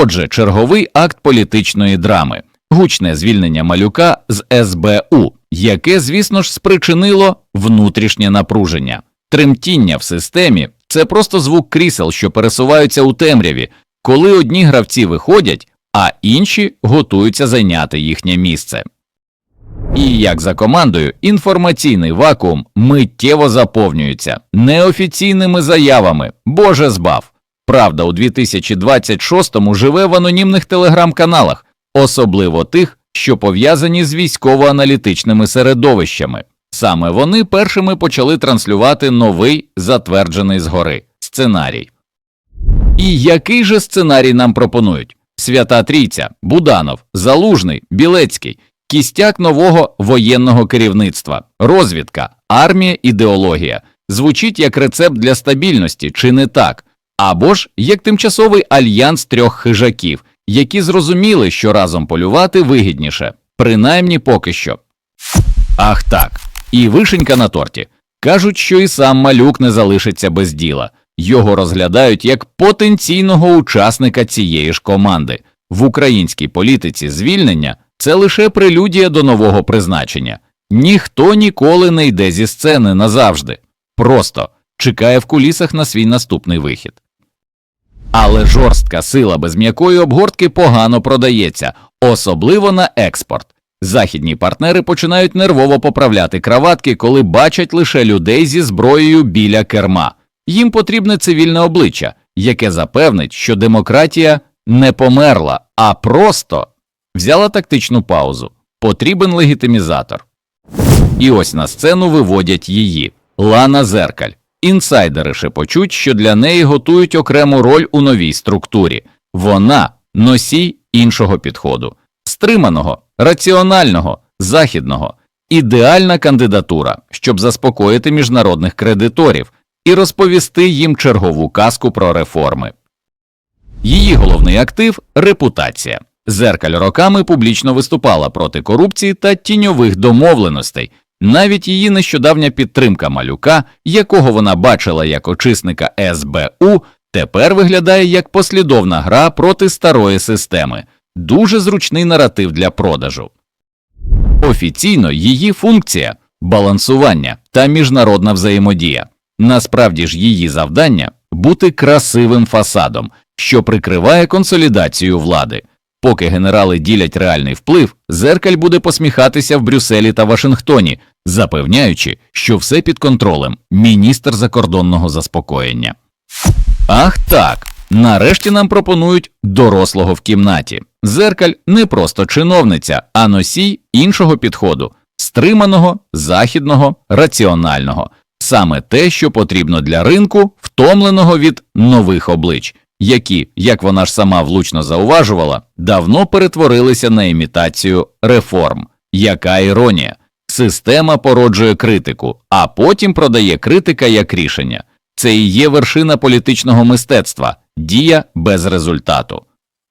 Отже, черговий акт політичної драми, гучне звільнення малюка з СБУ, яке, звісно ж, спричинило внутрішнє напруження. Тремтіння в системі це просто звук крісел, що пересуваються у темряві, коли одні гравці виходять, а інші готуються зайняти їхнє місце. І як за командою, інформаційний вакуум миттєво заповнюється неофіційними заявами Боже збав. Правда, у 2026-му живе в анонімних телеграм-каналах, особливо тих, що пов'язані з військово-аналітичними середовищами. Саме вони першими почали транслювати новий, затверджений згори сценарій. І який же сценарій нам пропонують? Свята Трійця, Буданов, Залужний, Білецький, кістяк нового воєнного керівництва, розвідка, армія, ідеологія звучить як рецепт для стабільності, чи не так? Або ж як тимчасовий альянс трьох хижаків, які зрозуміли, що разом полювати вигідніше, принаймні поки що. Ах так, і вишенька на торті. Кажуть, що і сам малюк не залишиться без діла. Його розглядають як потенційного учасника цієї ж команди. В українській політиці звільнення це лише прелюдія до нового призначення. Ніхто ніколи не йде зі сцени назавжди, просто чекає в кулісах на свій наступний вихід. Але жорстка сила без м'якої обгортки погано продається, особливо на експорт. Західні партнери починають нервово поправляти краватки, коли бачать лише людей зі зброєю біля керма. Їм потрібне цивільне обличчя, яке запевнить, що демократія не померла, а просто взяла тактичну паузу. Потрібен легітимізатор. І ось на сцену виводять її Лана Зеркаль. Інсайдери шепочуть, що для неї готують окрему роль у новій структурі. Вона носій іншого підходу, стриманого, раціонального, західного, ідеальна кандидатура, щоб заспокоїти міжнародних кредиторів і розповісти їм чергову казку про реформи. Її головний актив репутація. Зеркаль роками публічно виступала проти корупції та тіньових домовленостей. Навіть її нещодавня підтримка малюка, якого вона бачила як очисника СБУ, тепер виглядає як послідовна гра проти старої системи, дуже зручний наратив для продажу. Офіційно її функція балансування та міжнародна взаємодія. Насправді ж її завдання бути красивим фасадом, що прикриває консолідацію влади. Поки генерали ділять реальний вплив, зеркаль буде посміхатися в Брюсселі та Вашингтоні, запевняючи, що все під контролем міністр закордонного заспокоєння. Ах так. Нарешті нам пропонують дорослого в кімнаті. Зеркаль не просто чиновниця, а носій іншого підходу стриманого, західного, раціонального, саме те, що потрібно для ринку, втомленого від нових облич, які, як вона ж сама влучно зауважувала, давно перетворилися на імітацію реформ. Яка іронія? Система породжує критику, а потім продає критика як рішення. Це і є вершина політичного мистецтва, дія без результату.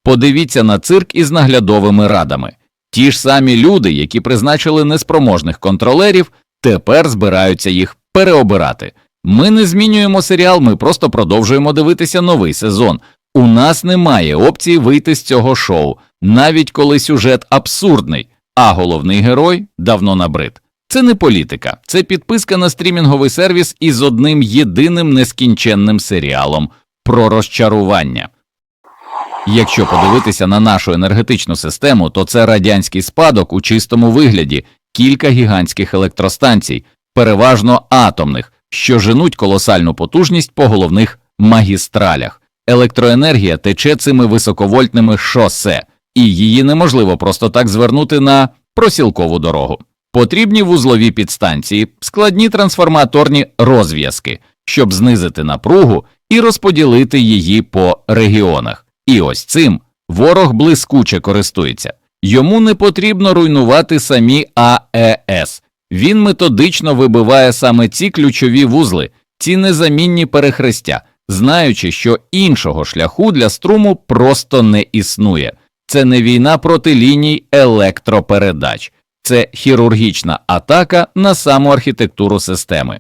Подивіться на цирк із наглядовими радами. Ті ж самі люди, які призначили неспроможних контролерів, тепер збираються їх переобирати. Ми не змінюємо серіал, ми просто продовжуємо дивитися новий сезон. У нас немає опції вийти з цього шоу, навіть коли сюжет абсурдний, а головний герой давно набрид. Це не політика, це підписка на стрімінговий сервіс із одним єдиним нескінченним серіалом про розчарування. Якщо подивитися на нашу енергетичну систему, то це радянський спадок у чистому вигляді, кілька гігантських електростанцій, переважно атомних, що женуть колосальну потужність по головних магістралях. Електроенергія тече цими високовольтними шосе, і її неможливо просто так звернути на просілкову дорогу. Потрібні вузлові підстанції, складні трансформаторні розв'язки, щоб знизити напругу і розподілити її по регіонах. І ось цим ворог блискуче користується. Йому не потрібно руйнувати самі АЕС. Він методично вибиває саме ці ключові вузли, ці незамінні перехрестя, знаючи, що іншого шляху для струму просто не існує. Це не війна проти ліній електропередач, це хірургічна атака на саму архітектуру системи.